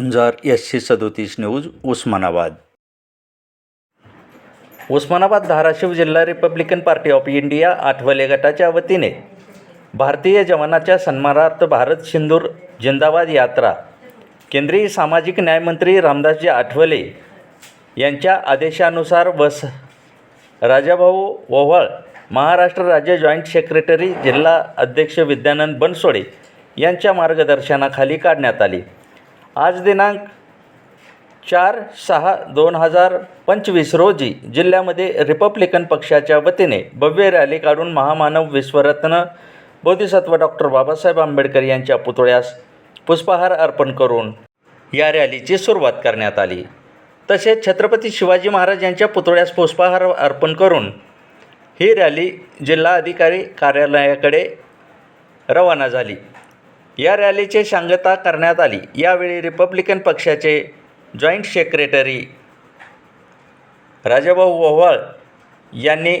झुंजार एसशे सदोतीस न्यूज उस्मानाबाद. उस्मानाबाद धाराशिव जिल्हा Republican Party of India Athawale गटाच्या वतीने भारतीय जवानाच्या सन्मानार्थ भारत सिंदूर जिंदाबाद यात्रा केंद्रीय सामाजिक न्यायमंत्री रामदासजी आठवले यांच्या आदेशानुसार वस राजाभाऊ ओव्हाळ महाराष्ट्र राज्य जॉईंट सेक्रेटरी जिल्हा अध्यक्ष विद्यानंद बनसोडे यांच्या मार्गदर्शनाखाली काढण्यात आली. आज दिनांक चार सहा दोन हजार पंचवीस रोजी जिल्ह्यामध्ये रिपब्लिकन पक्षाच्या वतीने भव्य रॅली काढून महामानव विश्वरत्न बोधिसत्व डॉक्टर बाबासाहेब आंबेडकर यांच्या पुतळ्यास पुष्पहार अर्पण करून या रॅलीची सुरुवात करण्यात आली. तसेच छत्रपती शिवाजी महाराज यांच्या पुतळ्यास पुष्पहार अर्पण करून ही रॅली जिल्हाधिकारी कार्यालयाकडे रवाना झाली. या रॅलीची सांगता करण्यात आली. यावेळी रिपब्लिकन पक्षाचे जॉईंट सेक्रेटरी राजाभाऊ ओव्हाळ यांनी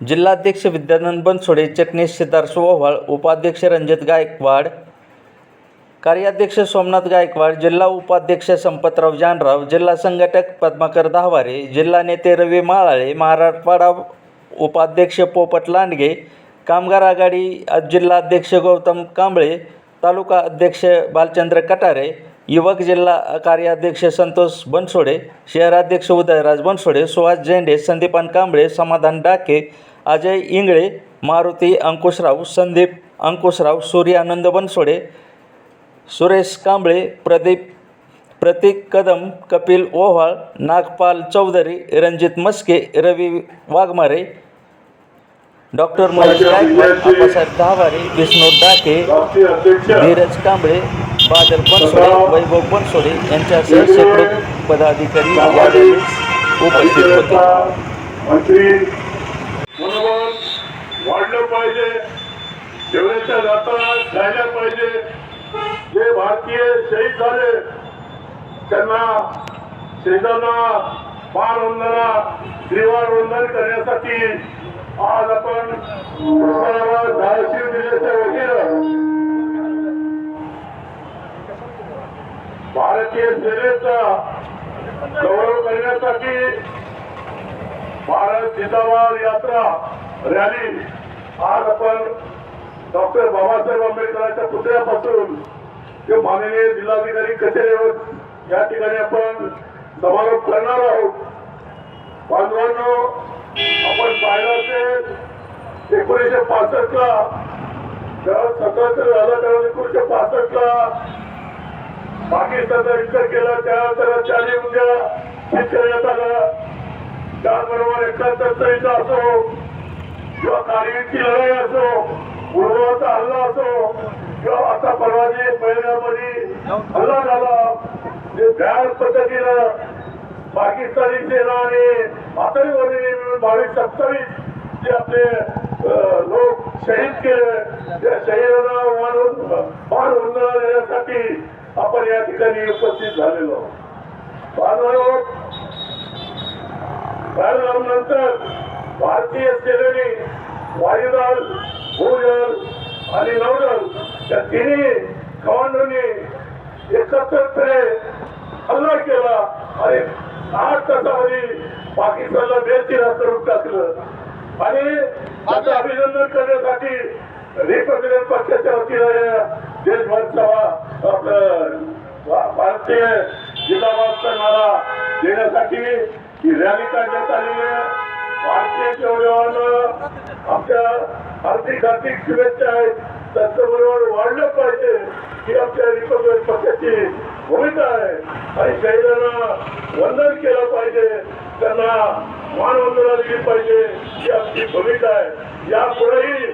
जिल्हाध्यक्ष विद्यानंद बनसोडे चटणीस सिद्धार्थ ओव्हाळ उपाध्यक्ष रणजित गायकवाड कार्याध्यक्ष सोमनाथ गायकवाड जिल्हा उपाध्यक्ष संपतराव जानराव जिल्हा संघटक पद्माकर दहावारे जिल्हा नेते रवी माळाळे मराठवाडा उपाध्यक्ष पोपट लांडगे कामगार आघाडी जिल्हाध्यक्ष गौतम कांबळे तालुका अध्यक्ष बालचंद्र कटारे युवक जिल्हा कार्याध्यक्ष संतोष बनसोडे शहराध्यक्ष उदयराज बनसोडे सुहास झेंडे संदीपान कांबळे समाधान डाके अजय इंगळे मारुती अंकुशराव संदीप अंकुशराव सूर्यानंद बनसोडे सुरेश कांबळे प्रदीप प्रतीक कदम कपिल ओव्हाळ नागपाल चौधरी रणजित मस्के रवी वाघमारे डॉक्टर महेश गायकवाड आप्पासाहेब दहावारे विष्णू डाके धीरज कांबळे बादल बनसोडे वैभव बनसोडे यांच्यासह शेकडो पदाधिकारी यावेळी उपस्थित होते. वाढलं पाहिजे. जेवणाच्या जाताना जायला पाहिजे. जे भारतीय शहीद झाले त्यांना शहीदांना मानवंदना श्रीवार वंदन करण्यासाठी आज आपण उस्मानाबाद धाराशिव जिल्ह्याच्या वतीनं भारतीय सेनेचा गौरव करण्यासाठी भारत जिंदाबाद यात्रा रॅली आज आपण डॉक्टर बाबासाहेब आंबेडकरांच्या पुतळ्यापासून ते माननीय जिल्हाधिकारी कचेरीवर या ठिकाणी आपण समारोप करणार आहोत. बांधवांनो आपण पाहिलं असेल एकोणीसशे पासष्ट ला जेव्हा स्वतंत्र झालं तेव्हा एकोणीसशे पासष्ट ला पाकिस्तानचा विचार केला त्यानंतर चाली उद्या विचार येत आला त्याचबरोबर एकाहत्तरचा असो किंवा कारगिलची लढाई असो पूर्वाचा हल्ला असो किंवा आता परवाजी पहिल्यामध्ये हल्ला झाला. जे भयान पद्धतीनं पाकिस्तानी सेना आणि आतंकवादी मिळून बावीस सत्तावीस जे आपले लोक शहीद केले त्या शहीदांना मान मान वंदना देण्यासाठी आपण या ठिकाणी उपस्थित झालेलो आहोत. बांधवांनो, नंतर भारतीय सेनेने वायुदल भूदल आणि नौदल या तिन्ही कमांडोनी एकत्रितपणे हल्ला केला आणि आठ तासामध्ये पाकिस्तानला बेचिरा करून टाकलं. आणि त्याचं अभिनंदन करण्यासाठी रिपब्लिकन पक्षाच्या वतीनं देशभर सभा आपलं भारतीय जिल्हाबादचा नारा देण्यासाठी ही रॅली काढण्यात आलेली आहे. भारतीय जवानांना आमच्या आर्थिक आर्थिक शुभेच्छा आहेत. त्याचबरोबर वाढलं पाहिजे ही आमच्या रिपब्लिक पक्षाची भूमिका आहे. आणि शहीदांना वंदन केलं पाहिजे. त्यांना मानवंदना दिली पाहिजे ही आपली भूमिका आहे. यापुढेही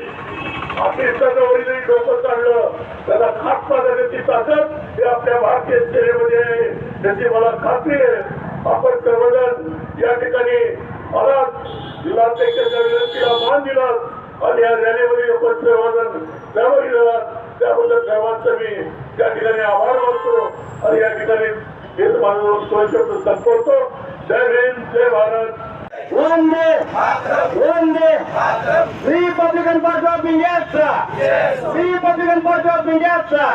पाकिस्तानच्या वडील डोकं काढलं त्याला खात देण्याची ताकद हे आपल्या भारतीय सेनेमध्ये आहे. त्याची मला खात्री आहे. आपण सर्वजण या ठिकाणी आलात. जिल्हाध्यक्षाच्या विनंतीला मान दिला आणि या रॅलीमध्ये आपण सर्वजण सहभागी झालात त्याबद्दल सर्वांचं मी त्या ठिकाणी आभार मानतो आणि या ठिकाणी हेच माझं दोन शब्द संपवतो जय हिंद जय भारत. वंदे वंदे रिपब्लिकन पार्टी ऑफ इंडियाचा. रिपब्लिकन पार्टी ऑफ इंडियाचा.